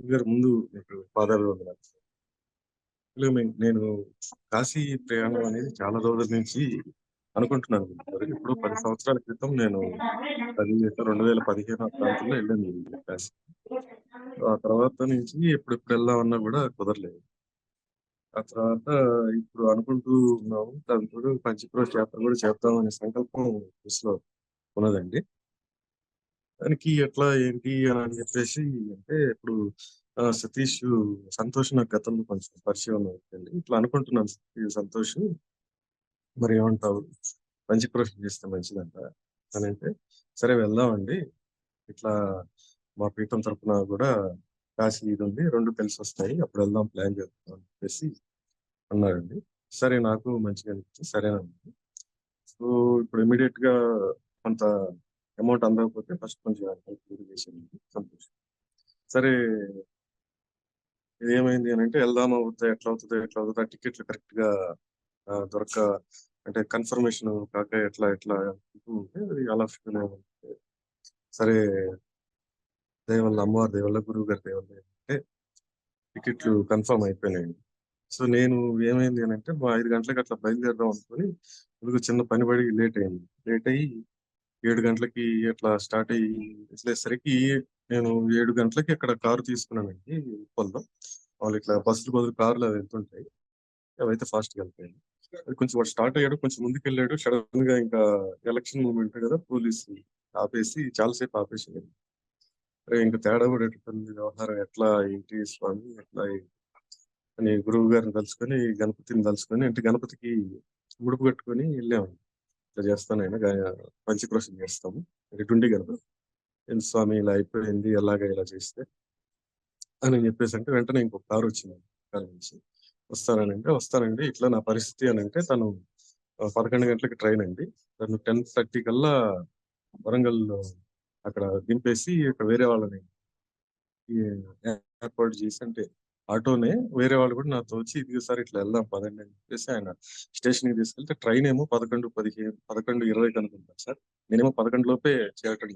గారు ముందు పాదాలు నేను కాశీ ప్రయాణం అనేది చాలా రోజుల నుంచి అనుకుంటున్నాను. ఎప్పుడో 10 సంవత్సరాల క్రితం నేను అది 2015 ఆ ప్రాంతంలో వెళ్ళాను. ఆ తర్వాత నుంచి ఎప్పుడెప్పుడు వెళ్దామన్నా కూడా కుదరలేదు. ఆ తర్వాత ఇప్పుడు అనుకుంటూ ఉన్నాము. తోడు పంచక్రోశ యాత్ర కూడా చేద్దాం అనే సంకల్పం మనసులో ఉన్నదండి. దానికి ఎట్లా ఏంటి అని చెప్పేసి అంటే ఇప్పుడు సతీష్, సంతోష్ నాకు గతంలో కొంచెం పరిచయం ఉన్న వ్యక్తండి. ఇట్లా అనుకుంటున్నాను సంతోష్ మరి ఏమంటావు? మంచి పంచక్రోశ చేస్తే మంచిదంట అని అంటే సరే వెళ్దామండి. ఇట్లా మా పీఠం తరఫున కూడా కాశీ ఇది ఉంది. రెండు 2 కలిసొస్తాయి. అప్పుడు వెళ్దాం ప్లాన్ చేద్దాం అని చెప్పేసి అన్నారండి. సరే నాకు మంచిగా అనిపించింది సరేనండి సో, ఇప్పుడు ఇమ్మీడియేట్‌గా కొంత అమౌంట్ అందకపోతే ఫస్ట్ కొంచెం సంతోషం సరే ఇది ఏమైంది అని అంటే వెళ్దాం వద్దా? ఎట్లా అవుతుంది ఎట్లా అవుతుంది ఆ టికెట్లు కరెక్ట్‌గా గా దొరక అంటే కన్ఫర్మేషన్ కాక ఎట్లా ఎట్లా ఉంటే అది ఆలోచిస్తూనే సరే దేవాళ్ళ అమ్మవారి దయ గురువు గారి దయ టికెట్లు కన్ఫర్మ్ అయిపోయినాయండి. సో, నేను ఏమైంది అని మా ఐదు గంటలకు అట్లా బయలుదేరదాం అనుకుని ఎందుకు చిన్న పని పడి లేట్ అయింది. లేట్ అయ్యి ఏడు గంటలకి అట్లా స్టార్ట్ అయ్యి వెళ్ళేసరికి నేను ఏడు గంటలకి అక్కడ కారు తీసుకున్నానండి ఉప్పల్‌లో. వాళ్ళు ఇట్లా బస్సులు బదులు కార్లు అవి వెళ్తుంటాయి. అవైతే ఫాస్ట్‌గా వెళ్ళిపోయాయి. కొంచెం స్టార్ట్ అయ్యాడు. కొంచెం ముందుకు వెళ్ళాడు సడన్గా ఇంకా ఎలక్షన్ మూమెంట్ కదా! పోలీస్ ఆపేసి చాలా సేపు ఆపేసాడు. ఇంకా తేడా పడేటట్టుంది వ్యవహారం ఎట్లా ఏంటి స్వామి ఎట్లా అని గురువు గారిని తలుచుకొని, గణపతిని తలుచుకొని అంటే గణపతికి ముడుపు కట్టుకొని వెళ్ళాము. ఇట్లా చేస్తాను ఆయన గా చేస్తాము. ఇటుండి గణపతి. ఏంటి స్వామి ఇలా అయిపోయింది. ఎలాగ ఇలా చేస్తే? అని చెప్పేసి అంటే వెంటనే ఇంకొక కారు వచ్చింది. కారు నుంచి. వస్తానంటే వస్తానండి. ఇట్లా నా పరిస్థితి అని అంటే తను పదకొండు గంటలకి ట్రైన్ అండి. తను 10:30 కల్లా వరంగల్ అక్కడ దింపేసి ఇక్కడ వేరే వాళ్ళని ఏర్పాటు చేసి అంటే ఆటోనే వేరే వాళ్ళు కూడా నాతో వచ్చి ఇదిగో సార్ ఇట్లా వెళ్దాం పదండి అని చెప్పేసి ఆయన స్టేషన్‌కి తీసుకెళ్తే ట్రైన్ ఏమో 11:15 11:20కి అనుకుంటా సార్. నేనేమో 11 లోపే చేరటం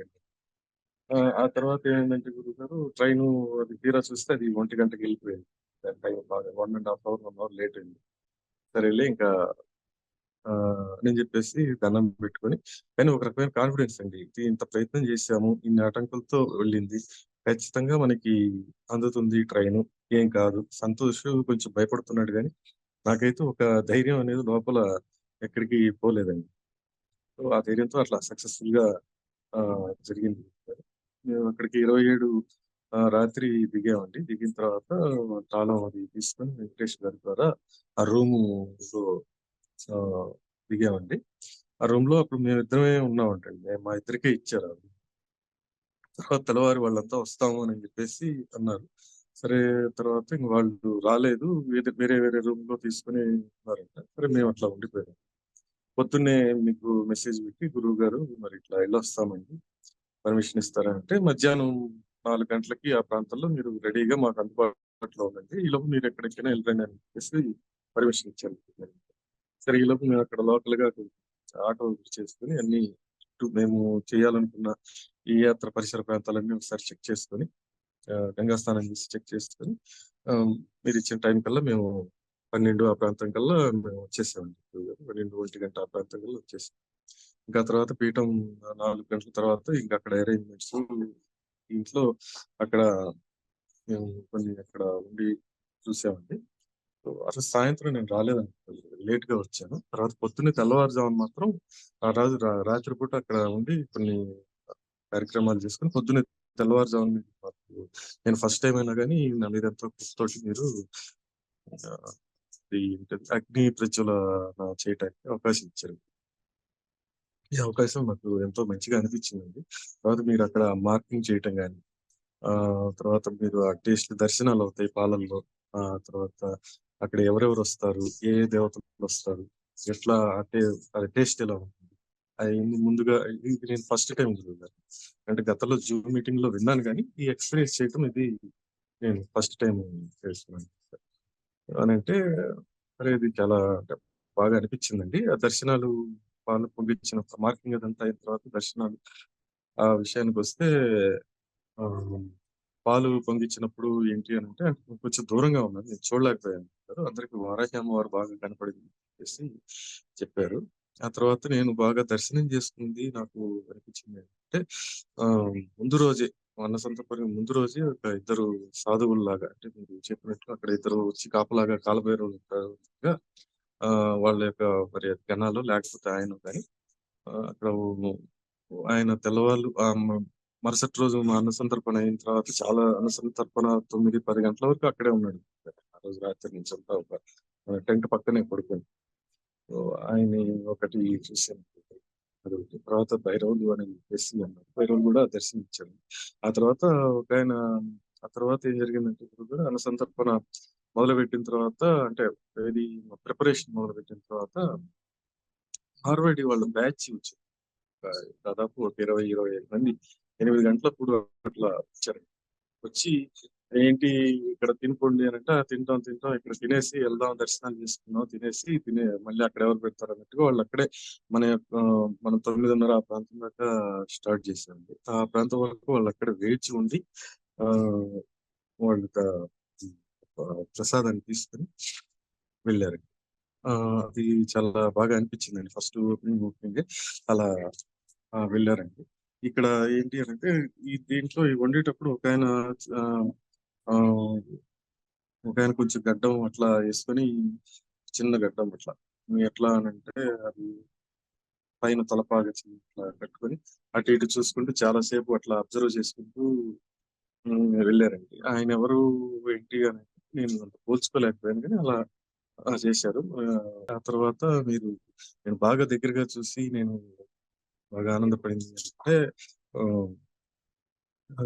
ఆ! తర్వాత ఏమైందంటే గురువుగారు ట్రైన్ అది తీరా చూస్తే అది ఒంటి గంటకి వెళ్ళిపోయింది. One and half hour, one hour late అయింది. సరే వెళ్ళి ఇంకా నేను అని చెప్పేసి దండం పెట్టుకొని కానీ ఒక రకమైన కాన్ఫిడెన్స్ అండి. ఇంత ప్రయత్నం చేశాము. ఇన్ని ఆటంకులతో వెళ్ళింది. ఖచ్చితంగా మనకి అందుతుంది ట్రైన్ ఏం కాదు. సంతోష్ కొంచెం భయపడుతున్నాడు కానీ నాకైతే ఒక ధైర్యం అనేది లోపల ఎక్కడికి పోలేదండి. సో, ఆ ధైర్యంతో అట్లా సక్సెస్ఫుల్గా జరిగింది. మేము అక్కడికి ఇరవై ఏడు రాత్రి దిగామండి. దిగిన తర్వాత తాళం అది తీసుకొని వెంకటేష్ గారి ద్వారా ఆ రూములో ఆహ్, దిగామండి. ఆ రూమ్లో అప్పుడు మేమిద్దరమే ఉన్నామంటండి. మా ఇద్దరికే ఇచ్చారు తర్వాత తెల్లవారి వాళ్ళంతా వస్తాము అని చెప్పేసి అన్నారు. సరే తర్వాత ఇంక వాళ్ళు రాలేదు. వేరే వేరే రూమ్లో తీసుకొని ఉన్నారంట. సరే మేము అట్లా ఉండిపోయాం. పొద్దున్నే మీకు మెసేజ్ పెట్టి గురువు గారు మరి ఇట్లా ఎళ్ళొస్తామండి. పర్మిషన్ ఇస్తారా అంటే మధ్యాహ్నం నాలుగు గంటలకి ఆ ప్రాంతంలో మీరు రెడీగా మాకు అందుబాటులో ఉండండి. ఈలోపు మీరు ఎక్కడికైనా వెళ్ళండి అని చెప్పేసి పర్మిషన్ ఇచ్చారు. సరే ఈలోపు మేము అక్కడ లోకల్‌గా ఆటో చేసుకుని చేసుకొని మేము చేయాలనుకున్న ఈ యాత్ర పరిసర ప్రాంతాలన్నీ ఒకసారి చెక్ చేసుకొని గంగా స్నానం చేసి చెక్ చేసుకొని మీరు ఇచ్చిన టైం కల్లా మేము 12 ఆ ప్రాంతం కల్లా మేము వచ్చేసామండి. 12, 1 గంట ఆ ప్రాంతం కల్లా వచ్చేసాం. ఇంకా తర్వాత పీఠం నాలుగు గంటల తర్వాత ఇంకా అక్కడ అరేంజ్‌మెంట్స్ ఇంట్లో అక్కడ మేము కొన్ని అక్కడ ఉండి చూసామండి. సో, అసలు సాయంత్రం నేను రాలేదండి. లేట్‌గా వచ్చాను. తర్వాత పొద్దున్నే తెల్లవారుజామున మాత్రం ఆ రాజు రాత్రి పూట అక్కడ ఉండి కొన్ని కార్యక్రమాలు చేసుకొని పొద్దున్నే తెల్లవారుజామున నేను ఫస్ట్ టైం అయినా కానీ నా మీద ఎంతో కృషితోటి మీరు అగ్ని ప్రజ్వలన చేయటానికి అవకాశం ఇచ్చారు. ఈ అవకాశం నాకు ఎంతో మంచిగా అనిపించిందండి. తర్వాత మీరు అక్కడ మార్కింగ్ చేయటం కానీ ఆ తర్వాత మీరు ఆ టేస్ట్ దర్శనాలు అవుతాయి పాలల్లో. ఆ తర్వాత అక్కడ ఎవరెవరు వస్తారు ఏ ఏ దేవతలొస్తారు? ఎట్లా అంటే అది టేస్ట్ ఎలా ఉంటుంది? అవి ముందుగా ఇది నేను ఫస్ట్ టైం గురువుగారు. అంటే గతంలో జూమ్ మీటింగ్‌లో విన్నాను కానీ ఈ ఎక్స్‌పీరియన్స్ చేయటం ఇది నేను ఫస్ట్ టైం చేస్తున్నాను. అనంటే అరే! ఇది చాలా బాగా అనిపించిందండి. ఆ దర్శనాలు పాలు పొంగిచ్చిన మార్కింగ్ అదంతా అయిన తర్వాత దర్శనాలు ఆ విషయానికి వస్తే పాలు పొంగిచ్చినప్పుడు ఏంటి అని అంటే కొంచెం దూరంగా ఉన్నది నేను చూడలేకపోయాను. అందరికి వారాహి అమ్మవారు బాగా కనపడింది చెప్పేసి చెప్పారు. ఆ తర్వాత నేను బాగా దర్శనం చేసుకుంది నాకు అనిపించింది అంటే ఆ ముందు రోజే అన్నసంతర్పణకి ముందు రోజే ఒక ఇద్దరు సాధువుల్లాగా అంటే మీరు చెప్పినట్టు అక్కడ ఇద్దరు వచ్చి కాపలాగా కాలభైరవులుగా వాళ్ళ యొక్క మరి అది లేకపోతే ఆయన కానీ అక్కడ ఆయన తెల్లవాళ్ళు మరుసటి రోజు మా అన్నసంతర్పణ అయిన తర్వాత చాలా అన్నసంతర్పణ 9, 10 గంటల వరకు అక్కడే ఉన్నాడు. ఆ రోజు రాత్రి నుంచి అంతా ఒక టెంట్ పక్కనే పడుకొని. ఆయన ఒకటి చూసాను. తర్వాత భైరవులు అని చెప్పేసి అన్నారు. భైరవులు కూడా దర్శనమిచ్చారు. ఆ తర్వాత ఒక ఆయన ఆ తర్వాత ఏం జరిగిందంటే గురువుగారు అన్నసంతర్పణ మొదలుపెట్టిన తర్వాత అంటే ఏది ప్రిపరేషన్ మొదలుపెట్టిన తర్వాత మార్వాడి వాళ్ళ బ్యాచ్ వచ్చింది ఒక దాదాపు ఒక 20, 25 మంది ఎనిమిది గంటలప్పుడు అట్లా వచ్చారు. వచ్చి ఏంటి ఇక్కడ తినుకోండి అని అంటే తింటాం, తింటాం. ఇక్కడ తినేసి వెళ్దాం దర్శనాలు చేసుకుందాం. తినేసి తినే మళ్ళీ అక్కడ ఎవరు పెడతారు" అన్నట్టుగా వాళ్ళు అక్కడే మన యొక్క మనం 9:30 ఆ ప్రాంతం దాకా స్టార్ట్ చేశామండి. ఆ ప్రాంతం వరకు వాళ్ళు అక్కడ వేచి ఉండి ఆ వాళ్ళు ప్రసాదాన్ని తీసుకొని వెళ్ళారు. అది చాలా బాగా అనిపించిందండి. ఫస్ట్ ఓపెనింగ్ ఓపెనింగ్ అలా వెళ్ళారండి వెళ్ళారండి. ఇక్కడ ఏంటి అంటే ఈ దీంట్లో వండేటప్పుడు ఒక ఆయన ఒక ఆయన కొంచెం గడ్డం అట్లా వేసుకొని చిన్న గడ్డం అట్లా. ఎట్లా అనంటే అది పైన తలపాగా చిన్న ఇట్లా కట్టుకొని అటు ఇటు చూసుకుంటూ చాలా సేపు అట్లా అబ్జర్వ్ చేసుకుంటూ వెళ్ళారండి ఆయన ఎవరు ఏంటి అని నేను అంత పోల్చుకోలేకపోయాను కానీ అలా అలా చేశారు. ఆ తర్వాత మీరు నేను బాగా దగ్గరగా చూసి నేను బాగా ఆనందపడింది అంటే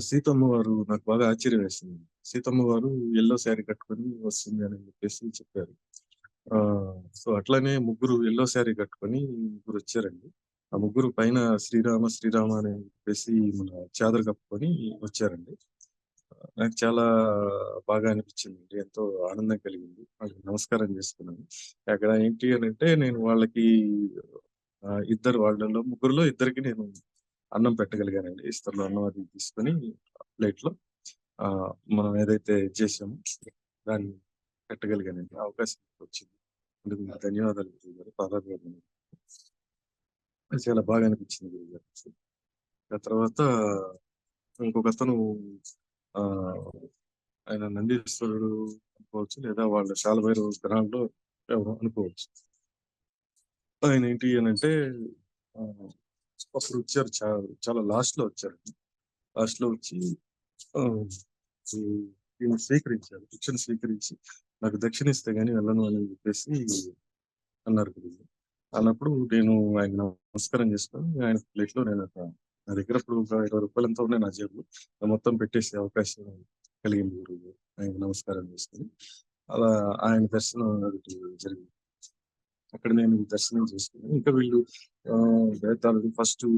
సీతమ్మ వారు నాకు బాగా ఆశ్చర్యం వేసింది. సీతమ్మ వారు ఎల్లో శారీ కట్టుకొని వస్తుంది అని చెప్పేసి చెప్పారు. ఆ సో, అట్లనే ముగ్గురు ఎల్లో శారీ కట్టుకొని ముగ్గురు వచ్చారండి ఆ ముగ్గురు పైన శ్రీరామ శ్రీరామ అని చెప్పేసి మన చాదర కప్పుకొని వచ్చారండి. నాకు చాలా బాగా అనిపించిందండి. ఎంతో ఆనందం కలిగింది. వాళ్ళకి నమస్కారం చేసుకున్నాను. అక్కడ ఏంటి అని అంటే నేను వాళ్ళకి ఇద్దరు వాళ్ళలో ముగ్గురులో ఇద్దరికి నేను అన్నం పెట్టగలిగానండి. ఇస్తరులో అన్నం అది తీసుకొని ప్లేట్‌లో లో మనం ఏదైతే ఇది చేసామో దాన్ని పెట్టగలిగానండి. అవకాశం వచ్చింది. అందుకు ధన్యవాదాలు గురుగారు పాదాభివందనాలు. చాలా బాగా అనిపించింది గురుగారు ఆ తర్వాత ఇంకొకతను అతను ఆయన నందీశ్వరుడు అనుకోవచ్చు. లేదా వాళ్ళ శాలభైరవ గ్రహంలో ఎవరో అనుకోవచ్చు. ఆయన ఏంటి అని అంటే అప్పుడొచ్చారు. చా చాలా లాస్ట్‌లో వచ్చారు. లాస్ట్‌లో వచ్చి ఆహ్, దీన్ని స్వీకరించారు. భిక్షను స్వీకరించి నాకు దక్షిణ ఇస్తే గాని వెళ్ళను అని చెప్పేసి అన్నారు అన్నప్పుడు నేను ఆయన నమస్కారం చేసుకొని ఆయన ప్లేట్‌లో నేను నా దగ్గర ఇప్పుడు ఒక ఇరవై 20 ఎంతో ఉన్నాయి నా జేబు మొత్తం పెట్టేసే అవకాశం కలిగింది గురువు. ఆయనకు నమస్కారం చేసుకుని అలా ఆయన దర్శనం జరిగింది. అక్కడ నేను దర్శనం చేసుకున్నాను. ఇంకా వీళ్ళు ఆహ్, బేతాళుడు ఫస్టు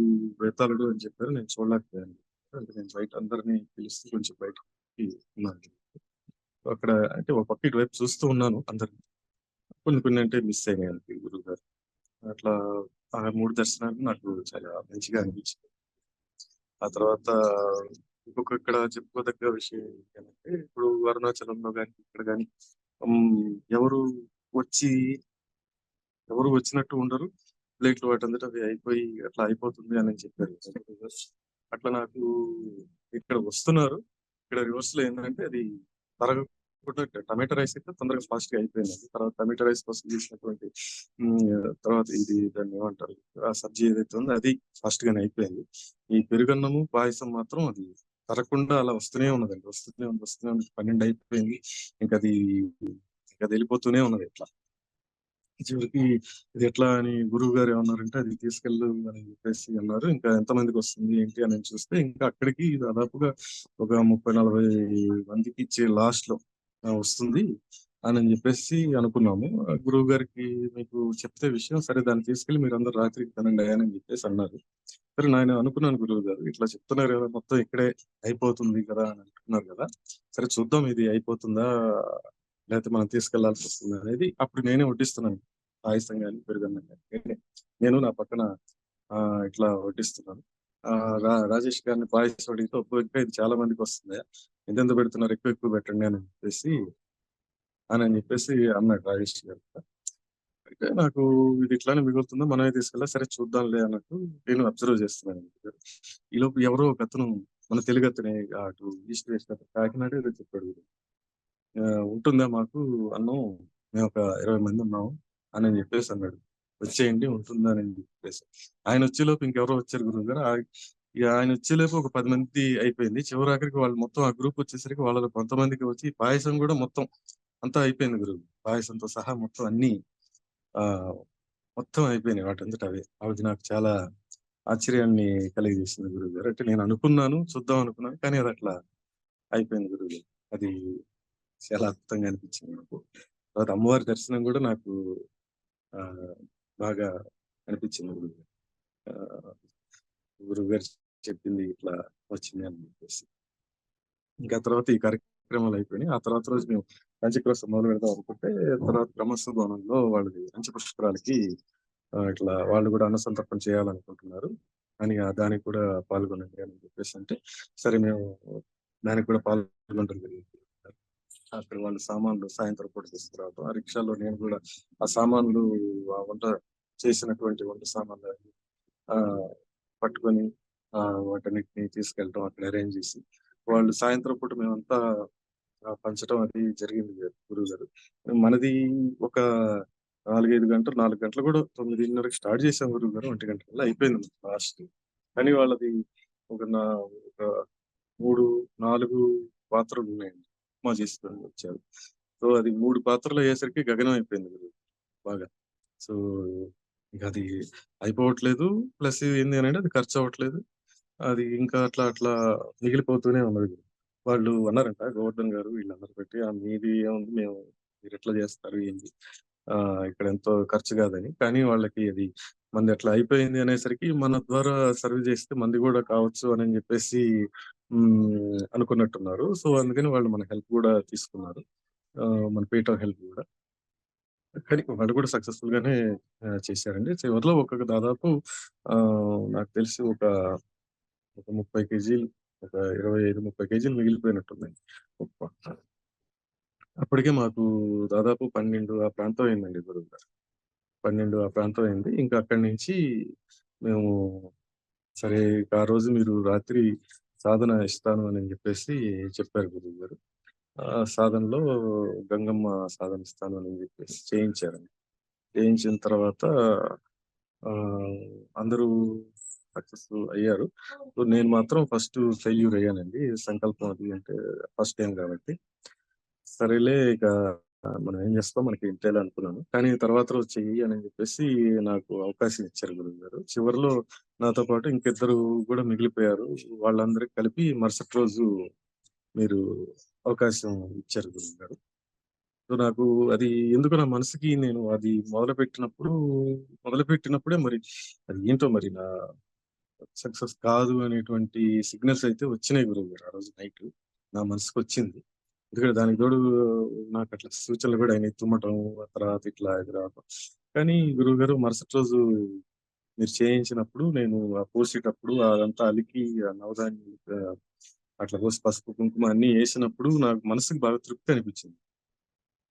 బేతాళుడు అని చెప్పారు. నేను చూడలేకపోయాను. అంటే నేను బయట అందరిని పిలిస్తే కొంచెం బయటకి ఉన్నాను. అక్కడ అంటే ఒక పక్క ఇటువైపు చూస్తూ ఉన్నాను అందరినీ కొన్ని కొన్ని అంటే మిస్ అయినాయి గురువు గారు అట్లా ఆ మూడు దర్శనాలు నాకు చాలా మంచిగా అనిపించింది. ఆ తర్వాత ఇంకొక ఇక్కడ చెప్పుకోదగ్గ విషయం ఏంటంటే ఇప్పుడు అరుణాచలంలో కానీ ఇక్కడ కానీ ఎవరు వచ్చి ఎవరు వచ్చినట్టు ఉండరు. ప్లేట్‌లు వాటంతట అవి అయిపోయి అట్లా అయిపోతుంది అని చెప్పారు. అట్లా నాకు ఇక్కడ వస్తున్నారు. ఇక్కడ రివర్స్‌లో ఏంటంటే అది తరగకుండా రైస్ అయితే తొందరగా ఫాస్ట్‌గా అయిపోయింది తర్వాత టమాటో రైస్ కోసం చేసినటువంటి తర్వాత ఇది దాన్ని ఏమంటారు? ఆ సబ్జీ ఏదైతే ఉందో అది ఫాస్ట్ గానే అయిపోయింది. ఈ పెరుగన్నము, పాయసం మాత్రం అది తరగకుండా అలా వస్తూనే ఉన్నదండి. వస్తూనే ఉంది, వస్తూనే ఉంది. 12 అయిపోయింది. ఇంకా అది వెళ్ళిపోతూనే ఉన్నది ఇట్లా. చివరికి ఇది ఎట్లా అని గురువు గారు ఏమన్నారంటే, "అది తీసుకెళ్ళు" అని చెప్పేసి అన్నారు. ఇంకా ఎంతమందికొస్తుంది ఏంటి అని చూస్తే ఇంకా అక్కడికి దాదాపుగా ఒక 30, 40 మందికి ఇచ్చే లాస్ట్లో వస్తుంది. అని చెప్పేసి అనుకున్నాము. గురువు గారికి మీకు చెప్తే విషయం సరే దాన్ని తీసుకెళ్ళి మీరు అందరు రాత్రికి తినండి అయ్యా అని చెప్పేసి అన్నారు. సరే నేను అనుకున్నాను గురువు గారు ఇట్లా చెప్తున్నారు కదా! మొత్తం ఇక్కడే అయిపోతుంది కదా! అని అంటున్నారు కదా! సరే చూద్దాం ఇది అయిపోతుందా? లేకపోతే మనం తీసుకెళ్ళాల్సి వస్తుంది అనేది అప్పుడు నేనే వడ్డిస్తున్నాను. పాయసం కానీ పెరుగన్నం కానీ నేను నా పక్కన ఆ ఇట్లా వడ్డిస్తున్నాను. రా రాజేష్ గారిని పాయసం అడిగితే "అబ్బో! ఇది చాలా మందికి వస్తుంది ఎంతెంత పెడుతున్నారు? ఎక్కువ ఎక్కువ పెట్టండి" అని చెప్పేసి అని చెప్పేసి అన్నాడు రాజేష్ గారు అయితే నాకు ఇది ఇట్లానే మిగులుతుందో మనమే తీసుకెళ్ళా సరే చూద్దాంలే అన్నట్టు నేను అబ్జర్వ్ చేస్తున్నాను. ఈ లోపు ఎవరో ఒక అతను మన తెలుగు అతనే అటు ఈస్ట్ వేస్ట్ అతను కాకినాడ ఏదో చెప్పాడు. ఉంటుందా మాకు అన్నం? మేము ఒక ఇరవై మంది ఉన్నాము అని చెప్పేసి అన్నాడు. వచ్చేయండి ఉంటుందని చెప్పేసి ఆయన వచ్చేలోపు ఇంకెవరో వచ్చారు గురువుగారు. ఆయన ఆయన వచ్చేలోపు ఒక పది మంది అయిపోయింది. చివరి ఆఖరికి వాళ్ళు మొత్తం ఆ గ్రూప్ వచ్చేసరికి వాళ్ళలో కొంతమందికి వచ్చి పాయసం కూడా మొత్తం అంతా అయిపోయింది గురువు. పాయసంతో సహా మొత్తం అన్ని ఆ మొత్తం అయిపోయినాయి వాటంతట అవే. అవి నాకు చాలా ఆశ్చర్యాన్ని కలిగజేసింది గురువుగారు. అంటే నేను అనుకున్నాను, చూద్దాం అనుకున్నాను. కానీ అది అట్లా అయిపోయింది గురువుగారు. అది చాలా అద్భుతంగా అనిపించింది నాకు. తర్వాత అమ్మవారి దర్శనం కూడా నాకు బాగా అనిపించింది గురువు గురువు గారు చెప్పింది ఇట్లా వచ్చింది అని చెప్పేసి. ఇంకా తర్వాత ఈ కార్యక్రమాలు అయిపోయినాయి. ఆ తర్వాత రోజు మేము పంచక్రోత్సవం మొదలు పెడదాం అనుకుంటే తర్వాత బ్రహ్మోత్సవ భవనంలో వాళ్ళది పంచ పుష్కరాలకి ఇట్లా వాళ్ళు కూడా అన్న సంతర్పణ చేయాలనుకుంటున్నారు. అని దానికి కూడా పాల్గొనండి అని చెప్పేసి అంటే, సరే మేము దానికి కూడా పాల్గొనడం జరిగింది. అక్కడ వాళ్ళు సామాన్లు సాయంత్రం పూట తీసుకురావడం. ఆ రిక్షాలో నేను కూడా ఆ సామాన్లు ఆ వంట చేసినటువంటి వంట సామాన్లు అవి ఆహ్, పట్టుకొని ఆ వాటన్నిటిని తీసుకెళ్ళటం అక్కడ అరేంజ్ చేసి, వాళ్ళు సాయంత్రం పూట మేమంతా పంచడం అది జరిగింది గురువు గారు మనది ఒక 4, 5 గంటలు నాలుగు గంటలు కూడా 9:30కి స్టార్ట్ చేసాం గురువుగారు. 1 గంటకల్లా అయిపోయింది లాస్ట్. కానీ వాళ్ళది ఒక నా ఒక 3, 4 పాత్రలున్నాయండి. ఉప్మా చేసుకొని వచ్చారు. సో, అది మూడు పాత్రలు అయ్యేసరికి గగనం అయిపోయింది బాగా. సో, ఇక అది అయిపోవట్లేదు. ప్లస్ ఏంది అనంటే అది ఖర్చు అవ్వట్లేదు అది ఇంకా అట్లా అట్లా మిగిలిపోతూనే ఉన్నది. వాళ్ళు అన్నారంట గోవర్ధన్ గారు వీళ్ళందరూ పెట్టి "ఆ! మీది ఏముంది మేము మీరు ఎట్లా చేస్తారు ఏంది? ఆ ఇక్కడ ఎంతో ఖర్చు కాదని." కానీ వాళ్ళకి అది మంది అట్లా అయిపోయింది అనేసరికి మన ద్వారా సర్వ్ చేస్తే మనది కూడా కావచ్చు అని చెప్పేసి అనుకున్నట్టున్నారు. సో, అందుకని వాళ్ళు మన హెల్ప్ కూడా తీసుకున్నారు. మన పీఠం హెల్ప్ కూడా కానీ వాళ్ళు కూడా సక్సెస్‌ఫుల్ గానే చేశారండి. చివరిలో ఒక దాదాపు నాకు తెలిసి ఒక, ఒక 30 కేజీలు ఒక 25, 30 కేజీలు మిగిలిపోయినట్టుందండి అప్పటికే మాకు దాదాపు 12 ఆ ప్రాంతం అయిందండి గురువుగారు. 12 ఆ ప్రాంతం అయింది. ఇంకా అక్కడి నుంచి మేము సరే ఆ రోజు మీరు రాత్రి సాధన ఇస్తాను అని చెప్పేసి చెప్పారు గురువుగారు. ఆ సాధనలో గంగమ్మ సాధన ఇస్తాను అని చెప్పేసి చేయించారండి. చేయించిన తర్వాత అందరూ సక్సెస్ఫుల్ అయ్యారు. నేను మాత్రం ఫస్ట్ ఫెయిల్యూర్ అయ్యానండి. సంకల్పం అది అంటే ఫస్ట్ టైం కాబట్టి. సరేలే ఇక మనం ఏం చేస్తాం మనకి ఇంతేలే అనుకున్నాను. కానీ తర్వాత రోజు చెయ్యి అని చెప్పేసి నాకు అవకాశం ఇచ్చారు గురువుగారు. చివరిలో నాతో పాటు ఇంకిద్దరు కూడా మిగిలిపోయారు. వాళ్ళందరికి కలిపి మరుసటి రోజు మీరు అవకాశం ఇచ్చారు గురువుగారు. సో, నాకు అది ఎందుకు నా మనసుకి నేను అది మొదలుపెట్టినప్పుడు మొదలుపెట్టినప్పుడే మరి అది ఏంటో మరి నా సక్సెస్ కాదు అనేటువంటి సిగ్నల్స్ అయితే వచ్చినాయి గురువుగారు ఆ రోజు నైట్ నా మనసుకు వచ్చింది ఎందుకంటే దానికి తోడు అట్లా సూచనలు కూడా ఆయన తుమ్మటం, తర్వాత ఇట్లా ఇది రావటం. కానీ గురువుగారు మరుసటి రోజు మీరు చేయించినప్పుడు నేను ఆ పోసేటప్పుడు అదంతా అలికి ఆ అట్లా పోసి పసుపు, కుంకుమ అన్ని వేసినప్పుడు నాకు మనసుకి బాగా తృప్తి అనిపించింది.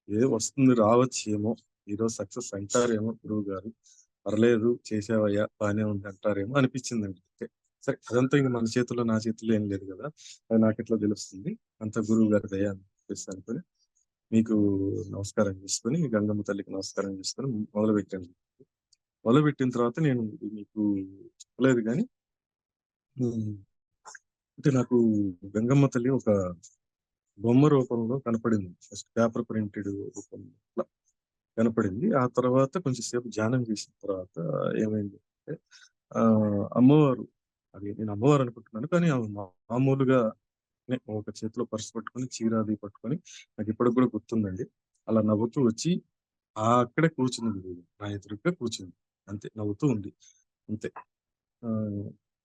ఏదో వస్తుంది రావచ్చేమో! ఈరోజు సక్సెస్ అంటారేమో గురువు గారు పర్లేదు చేశావయ్యా! బాగానే ఉంది అంటారేమో అనిపించిందండి అంటే సరే అదంతా ఇంకా మన చేతుల్లో, నా చేతుల్లో ఏం లేదు కదా అది నాకు ఎట్లా తెలుస్తుంది. అంత గురువు గారి దయ అని చెప్పేసి అనుకోని, మీకు నమస్కారం చేసుకొని, గంగమ్మ తల్లికి నమస్కారం చేసుకొని మొదలు పెట్టిన తర్వాత నేను మీకు చెప్పలేదు కానీ అంటే నాకు గంగమ్మ తల్లి ఒక బొమ్మ రూపంలో కనపడింది. ఫస్ట్ పేపర్ ప్రింటెడ్ రూపంలో కనపడింది. ఆ తర్వాత కొంచెం సేపు ధ్యానం చేసిన తర్వాత ఏమైంది అంటే అమ్మవారు అది నేను అమ్మవారు అనుకుంటున్నాను. కానీ మామూలుగా ఒక చేతిలో పర్స్ పట్టుకొని, చీర అది పట్టుకొని నాకిప్పటికి కూడా గుర్తుందండి. అలా నవ్వుతూ వచ్చి ఆ అక్కడే కూర్చుంది గురువు నా ఎదురుగా కూర్చుంది. అంతే నవ్వుతూ ఉంది. అంతే. ఆ,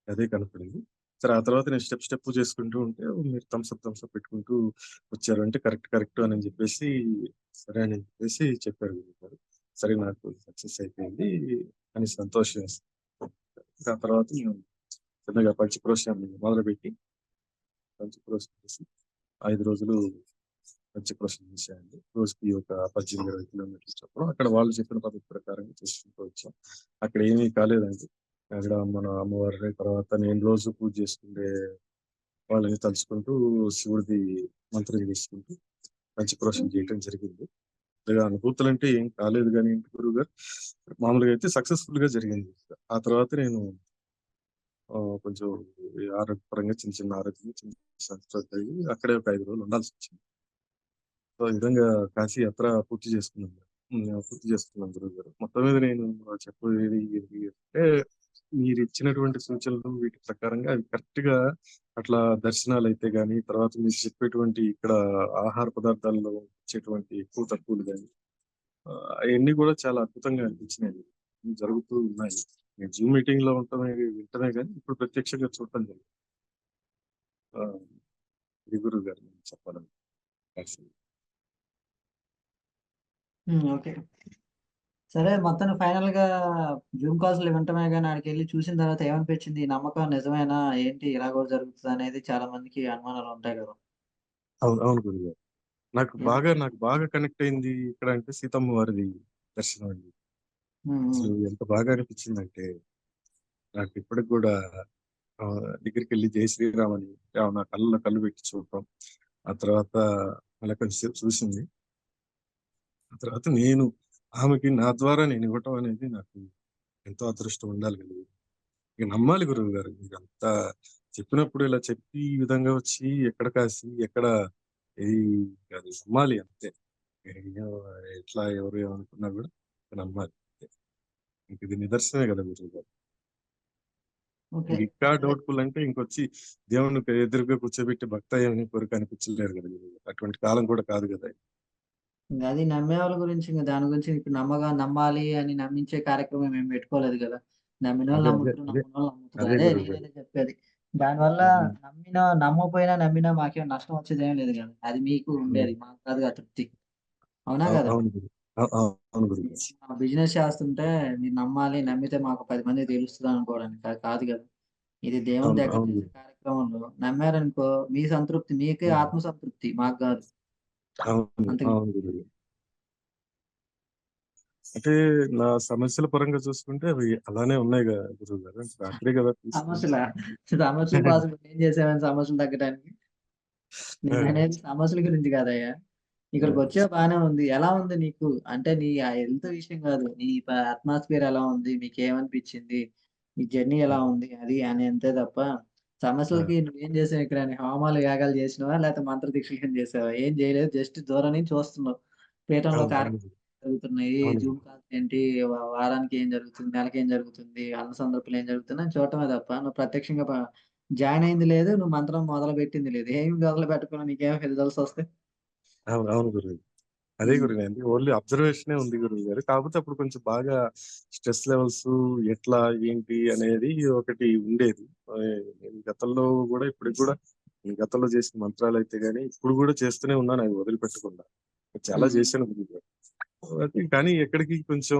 అదే కనపడింది సరే ఆ తర్వాత నేను స్టెప్ స్టెప్ చేసుకుంటూ ఉంటే మీరు థమ్స్అప్ థమ్స్అప్ పెట్టుకుంటూ వచ్చారు. అంటే కరెక్ట్ కరెక్ట్ అని చెప్పేసి సరే అని చెప్పేసి చెప్పారు గురువు గారు. సరే నాకు సక్సెస్ అయిపోయింది అని సంతోషం ఆ తర్వాత నేను చిన్నగా పంచక్రోశం మొదలుపెట్టి పంచక్రోశం చేసి ఐదు రోజులు పంచక్రోశం చేసేయండి. రోజుకి ఒక పద్దెనిమిది ఇరవై కిలోమీటర్లు చొప్పున అక్కడ వాళ్ళు చెప్పిన పద్ధతి ప్రకారం చేసుకుంటూ వచ్చాం. అక్కడ ఏమీ కాలేదండి. అక్కడ మన అమ్మవారి తర్వాత నేను రోజు పూజ చేసుకుంటే వాళ్ళని తలుచుకుంటూ శివుడిది మంత్రం చేసుకుంటూ పంచక్రోషం చేయటం జరిగింది. అనుభూతులు అంటే ఏం కాలేదు కానీ గురువు గారు మామూలుగా అయితే సక్సెస్ఫుల్గా జరిగింది. ఆ తర్వాత నేను కొంచెం ఆరోగ్య ఆరోగ్యపరంగా చిన్న చిన్న ఆరోగ్యం చిన్న సంస్థ అక్కడే ఒక ఐదు రోజులు ఉండాల్సి వచ్చింది. సో ఈ విధంగా కాశీ యాత్ర పూర్తి చేసుకున్నాను పూర్తి చేసుకున్నాను గురువు గారు. మొత్తం మీద నేను చెప్పేది ఏంటి అంటే మీరు ఇచ్చినటువంటి సూచనలు వీటి ప్రకారంగా అవి కరెక్ట్గా అట్లా దర్శనాలు అయితే గానీ తర్వాత మీరు చెప్పేటువంటి ఇక్కడ ఆహార పదార్థాల్లో వచ్చేటువంటి ఎక్కువ తక్కువలు కానీ అవన్నీ కూడా చాలా అద్భుతంగా అనిపించినాయి. జరుగుతూ ఉన్నాయి. నేను జూమ్ మీటింగ్లో ఉంటామే వింటమే కానీ ఇప్పుడు ప్రత్యక్షంగా చూడటం జరిగింది. గురువు గారు. Um, okay. సరే మొత్తం ఫైనల్గా జూమ్ కాల్స్ వింటమే కానీ ఆడికి వెళ్ళి చూసిన తర్వాత ఏమనిపించింది? నమ్మకం నిజమేనా? ఏంటి? ఇలా కూడా జరుగుతుంది అనేది చాలా మందికి అనుమానాలు ఉంటాయి కదా. అవును అవును గురువు గారు నాకు బాగా నాకు బాగా కనెక్ట్ అయింది ఇక్కడ అంటే సీతమ్మ వారిది దర్శనం అండి. అసలు ఎంత బాగా అనిపించిందంటే నాకు ఇప్పటికి కూడా ఆ, దగ్గరికి వెళ్ళి జై శ్రీరామ్ అని ఆ, నా కళ్ళలో కళ్ళు పెట్టి చూడటం ఆ తర్వాత అలా కొంచెం చూసింది. ఆ తర్వాత నేను ఆమెకి నా ద్వారా నేను ఇవ్వటం అనేది నాకు ఎంతో అదృష్టం ఉండాలి కదా. ఇక నమ్మాలి గురువు గారు. మీరు అంతా చెప్పినప్పుడు ఇలా చెప్పి ఈ విధంగా వచ్చి ఎక్కడ కాసి ఎక్కడ ఇది అది నమ్మాలి అంతే. ఏ- ఎట్లా ఎవరు ఏమనుకున్నా కూడా నమ్మాలి. ఇది నిదర్శనమే కదా గురువు ఇంక డౌట్ఫుల్ అంటే ఇంకొచ్చి దేవుని ఎదురుగా కూర్చోబెట్టి భక్త అని కొరకు అనిపించలేరు కదా. అటువంటి కాలం కూడా కాదు కదా అది నమ్మే వాళ్ళ గురించి ఇంకా దాని గురించి ఇప్పుడు నమ్మగా నమ్మాలి అని నమ్మించే కార్యక్రమం ఏం పెట్టుకోలేదు కదా. నమ్మిన వాళ్ళు అదే అదే. చెప్పేది. దానివల్ల నమ్మినా నమ్మకపోయినా నమ్మినా మాకేం నష్టం వచ్చేది ఏం లేదు కదా. అది మీకు. ఉండేది మాకు కాదు తృప్తి. అవునా అవు- కదా? అవును బిజినెస్ చేస్తుంటే మీరు నమ్మాలి నమ్మితే మాకు పది మంది తెలుస్తుంది అనుకోవడానికి. కాదు కదా. ఇది దేవుని దగ్గర చేసే కార్యక్రమంలో నమ్మారనుకో మీ సంతృప్తి మీకే. ఆత్మ సంతృప్తి మాకు కాదు. అంటే నా సమస్యల పరంగా చూసుకుంటే అవి అలానే ఉన్నాయి కదా గురువు గారు. అక్కడే కదా సమస్యల? సమస్యల కోసం ఏం చేసామని సమస్యలు తగ్గడానికి నేను అనేది సమస్యల గురించి కాదయ్యా. ఇక్కడికి వచ్చే బానే ఉంది. ఎలా ఉంది నీకు? అంటే నీ ఆ హెల్త్ విషయం కాదు. నీ అట్మాస్ఫియర్ ఎలా ఉంది? మీకు ఏమనిపించింది నీ జర్నీ ఎలా ఉంది? అది అని అంతే తప్ప సమస్యలకి నువ్వేం చేసావు ఇక్కడ? అని హోమాలు యాగాలు చేసినావా? లేకపోతే మంత్ర దీక్షలు చేసావా? ఏం చేయలేదు. జస్ట్ దూరం నుంచి చూస్తున్నావు. పీఠంలో కార్యక్రమాలు జరుగుతున్నాయి. జూమ్ కాల్స్ ఏంటి? వారానికి ఏం జరుగుతుంది? నెలకి ఏం జరుగుతుంది? అన్న సందర్భాలు ఏం జరుగుతుంది అని చూడటమే తప్ప నువ్వు ప్రత్యక్షంగా జాయిన్ అయింది లేదు. నువ్వు మంత్రం మొదలు పెట్టింది లేదు. ఏం మొదలు పెట్టకుండా నీకేం రిజల్ట్స్ వస్తాయి? అవును అవును గురువు. అదే గురువు గారు ఓన్లీ అబ్జర్వేషనే ఉంది గురువు గారు. కాకపోతే అప్పుడు కొంచెం బాగా స్ట్రెస్ లెవెల్స్ ఎట్లా ఏంటి అనేది ఒకటి ఉండేది. నేను గతంలో కూడా ఇప్పటికి కూడా నేను గతంలో చేసిన మంత్రాలు అయితే గానీ ఇప్పుడు కూడా చేస్తూనే ఉన్నాను అవి వదిలిపెట్టకుండా. చాలా. చేశాను గురువు గారు. అయితే కానీ ఎక్కడికి కొంచెం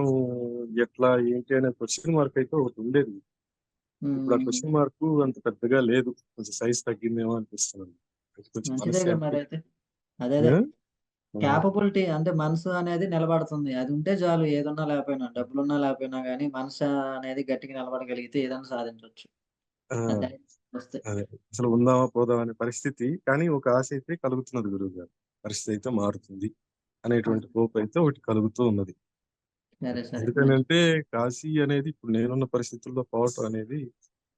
ఎట్లా ఏంటి అనే క్వశ్చన్ మార్క్ అయితే ఒకటి ఉండేది. ఇప్పుడు ఆ. క్వశ్చన్ మార్క్ అంత పెద్దగా లేదు. కొంచెం సైజ్ తగ్గిందేమో అనిపిస్తుంది. కొంచెం మంచిదేగా అదే అదే. క్యాపబిలిటీ అంటే మనసు అనేది నిలబడుతుంది. అది ఉంటే చాలు ఏదున్నా లేకపోయినా డబ్బులున్నా లేకపోయినా కానీ మనసు అనేది గట్టిగా నిలబడగలిగితే ఏదైనా సాధించవచ్చు వస్తే. అదే. అసలు ఉందామా పోదామా అనే పరిస్థితి కానీ ఒక ఆశ అయితే కలుగుతున్నది గురువు గారు. పరిస్థితి అయితే మారుతుంది అనేటువంటి హోప్ అయితే ఒకటి కలుగుతూ ఉన్నది. ఎందుకంటే కాశీ అనేది ఇప్పుడు నేనున్న పరిస్థితుల్లో పోవటం అనేది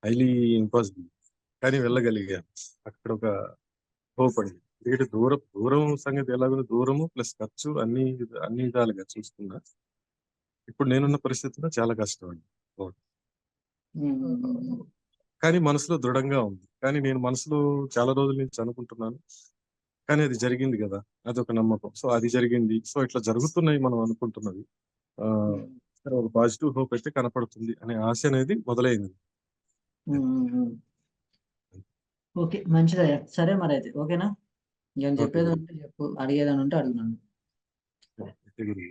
హైలీ ఇంపాసిబుల్ కానీ వెళ్ళగలిగాను. అక్కడ ఒక హోప్ అండి. ఎందుకంటే దూరం దూరం సంగతి ఎలాగో దూరము ప్లస్ ఖర్చు అన్ని అన్ని విధాలుగా చూసుకున్నా ఇప్పుడు నేనున్న పరిస్థితుల్లో చాలా కష్టం అండి. కానీ మనసులో దృఢంగా ఉంది. కానీ నేను మనసులో చాలా రోజుల నుంచి అనుకుంటున్నాను. కానీ అది జరిగింది కదా అదొక నమ్మకం. సో అది జరిగింది. సో ఇట్లా జరుగుతున్నాయి మనం అనుకుంటున్నది. ఆ ఒక పాజిటివ్ హోప్ అయితే కనపడుతుంది అనే ఆశ అనేది మొదలైంది. ఓకే మంచిదయ్యా. సరే మరి అయితే ఓకేనా? ఓకే. చెప్పేది ఉంటే చెప్పు అడిగేదని ఉంటే గురువు